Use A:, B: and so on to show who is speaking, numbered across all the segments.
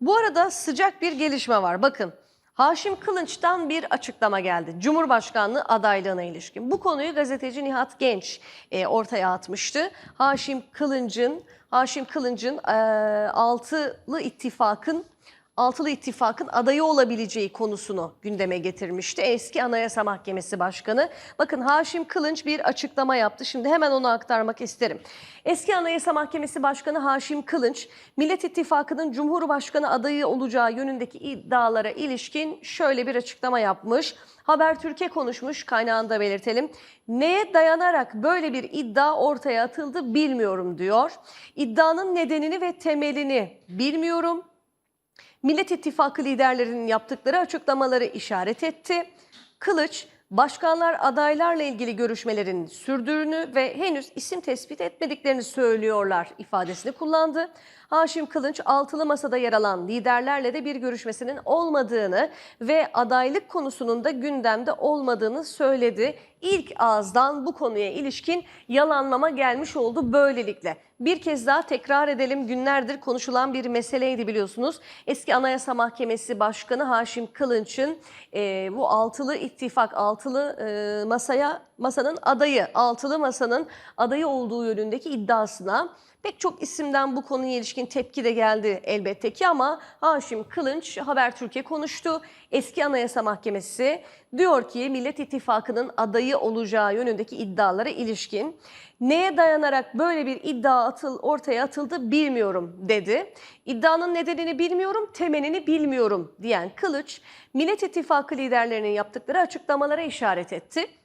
A: Bu arada sıcak bir gelişme var. Bakın Haşim Kılınç'tan bir açıklama geldi. Cumhurbaşkanlığı adaylığına ilişkin. Bu konuyu gazeteci Nihat Genç e, ortaya atmıştı. Haşim Kılınç'ın Haşim Kılınç'ın e, altılı ittifakın Altılı İttifak'ın adayı olabileceği konusunu gündeme getirmişti. Eski Anayasa Mahkemesi Başkanı. Bakın Haşim Kılınç bir açıklama yaptı. Şimdi hemen onu aktarmak isterim. Eski Anayasa Mahkemesi Başkanı Haşim Kılınç, Millet İttifakı'nın Cumhurbaşkanı adayı olacağı yönündeki iddialara ilişkin şöyle bir açıklama yapmış. Habertürk'e konuşmuş, kaynağında belirtelim. Neye dayanarak böyle bir iddia ortaya atıldı bilmiyorum diyor. İddianın nedenini ve temelini bilmiyorum. Millet İttifakı liderlerinin yaptıkları açıklamaları işaret etti. Kılıç, başkanlar adaylarla ilgili görüşmelerin sürdüğünü ve henüz isim tespit etmediklerini söylüyorlar ifadesini kullandı. Haşim Kılınç altılı masada yer alan liderlerle de bir görüşmesinin olmadığını ve adaylık konusunun da gündemde olmadığını söyledi. İlk ağızdan bu konuya ilişkin yalanlama gelmiş oldu böylelikle. Bir kez daha tekrar edelim günlerdir konuşulan bir meseleydi biliyorsunuz. Eski Anayasa Mahkemesi Başkanı Haşim Kılınç'ın e, bu altılı ittifak, altılı e, masaya masanın adayı, altılı masanın adayı olduğu yönündeki iddiasına Pek çok isimden bu konuya ilişkin tepki de geldi elbette ki ama Haşim Kılınç Habertürk'e konuştu. Eski Anayasa Mahkemesi diyor ki Millet İttifakı'nın adayı olacağı yönündeki iddialara ilişkin neye dayanarak böyle bir iddia atıl, ortaya atıldı bilmiyorum dedi. İddianın nedenini bilmiyorum, temelini bilmiyorum diyen Kılıç, Millet İttifakı liderlerinin yaptıkları açıklamalara işaret etti.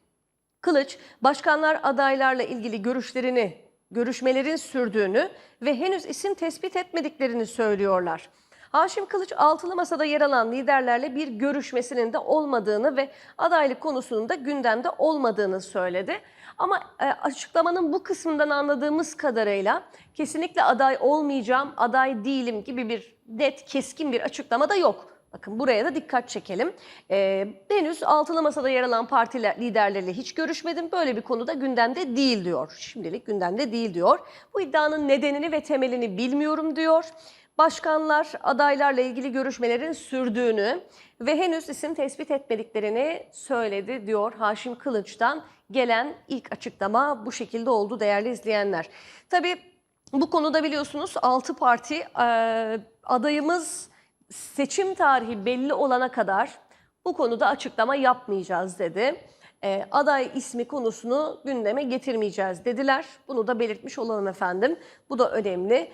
A: Kılıç, başkanlar adaylarla ilgili görüşlerini görüşmelerin sürdüğünü ve henüz isim tespit etmediklerini söylüyorlar. Haşim Kılıç altılı masada yer alan liderlerle bir görüşmesinin de olmadığını ve adaylık konusunun da gündemde olmadığını söyledi. Ama e, açıklamanın bu kısmından anladığımız kadarıyla kesinlikle aday olmayacağım, aday değilim gibi bir net, keskin bir açıklama da yok. Bakın buraya da dikkat çekelim. Ee, henüz altılı masada yer alan parti liderleriyle hiç görüşmedim. Böyle bir konuda gündemde değil diyor. Şimdilik gündemde değil diyor. Bu iddianın nedenini ve temelini bilmiyorum diyor. Başkanlar adaylarla ilgili görüşmelerin sürdüğünü ve henüz isim tespit etmediklerini söyledi diyor Haşim Kılıç'tan gelen ilk açıklama bu şekilde oldu değerli izleyenler. Tabii bu konuda biliyorsunuz 6 parti e, adayımız seçim tarihi belli olana kadar bu konuda açıklama yapmayacağız dedi. E, aday ismi konusunu gündeme getirmeyeceğiz dediler. Bunu da belirtmiş olalım efendim. Bu da önemli.